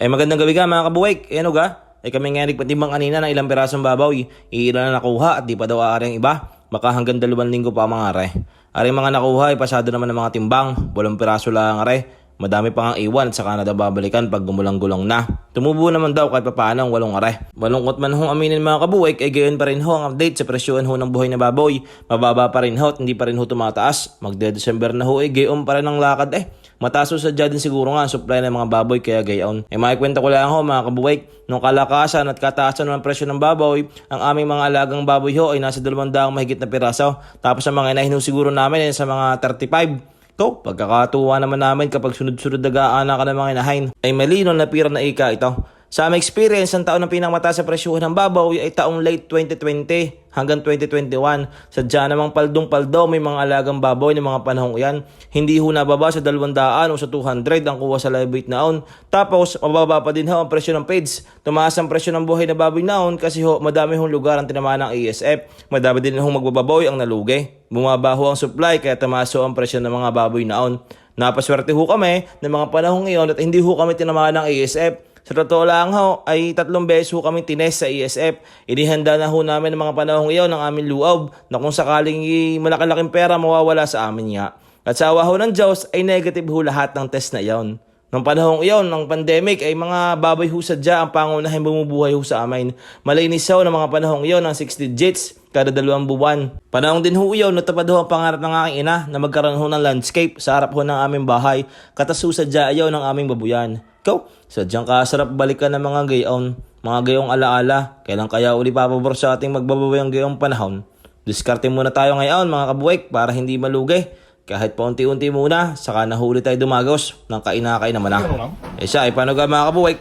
Ay magandang gabi ka mga kabuwik. Eh ano ga? Ay kami nga nagpatimbang kanina ng ilang pirasong babaw. i- Iilan na nakuha at di pa daw aaring iba. Baka hanggang dalawang linggo pa mga are. Aring mga nakuha ay pasado naman ng mga timbang. Walang piraso lang are. Madami pa nga iwan na daw babalikan pag gumulang-gulang na. Tumubo naman daw kahit papaano ang walong are. Malungkot man hong aminin mga kabuwik ay gayon pa rin ho ang update sa presyohan ho ng buhay na baboy. Mababa pa rin ho at hindi pa rin ho tumataas. Magde-December na ho ay gayon pa rin ang lakad eh. Mataas ho sadya din siguro nga ang supply ng mga baboy kaya gayon. E maikwenta ko lang ho mga kabuwik, nung kalakasan at kataasan ng presyo ng baboy, ang aming mga alagang baboy ho ay nasa 200 mahigit na piraso. Tapos ang mga inahin siguro namin ay sa mga 35. Ito, pagkakatuwa naman namin kapag sunod-sunod nagaan ka ng mga inahin, ay malino na pira na ika ito. Sa aming experience, ang taon ng pinakamataas sa presyohan ng babaw ay taong late 2020 hanggang 2021. Sadya namang paldong-paldo may mga alagang baboy ng mga panahong iyan. Hindi ho nababa sa 200 o sa 200 ang kuha sa live weight naon. Tapos, mababa pa din ho ang presyo ng PEDS. Tumaas ang presyo ng buhay na baboy naon kasi ho, madami hong lugar ang tinamaan ng ASF. Madami din hong magbababoy ang nalugi. Bumaba ho ang supply kaya tumaas ang presyo ng mga baboy naon. Napaswerte ho kami ng mga panahong iyon at hindi ho kami tinamaan ng ASF. Sa totoo lang ho, ay tatlong beses ho kami tines sa ESF. Inihanda na ho namin ng mga panahong iyon ng aming luob na kung sakaling malaki-laking pera mawawala sa amin nga. At sa awa ho ng Diyos ay negative ho lahat ng test na iyon. Nung panahong iyon, ng pandemic, ay mga baboy ho sadya ang pangunahin bumubuhay ho sa amin. Malinis ho ng mga panahong iyon ng 6 digits kada dalawang buwan. Panahong din ho iyon, natupad ho ang pangarap ng aking ina na magkaroon ho ng landscape sa harap ho ng aming bahay. Katas ho sadya ayaw ng aming babuyan. Ikaw, sadyang kasarap balikan ng mga gayon, mga gayong alaala. Kailan kaya uli papabor sa ating magbabawi ang gayong panahon? Diskarte muna tayo ngayon mga kabuwik para hindi malugi. Kahit paunti-unti muna, saka nahuli tayo dumagos ng kainakay naman na. Eh siya, eh paano ka mga kabuwik?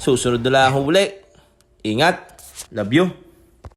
Susunod na lang ang huli. Ingat. Love you.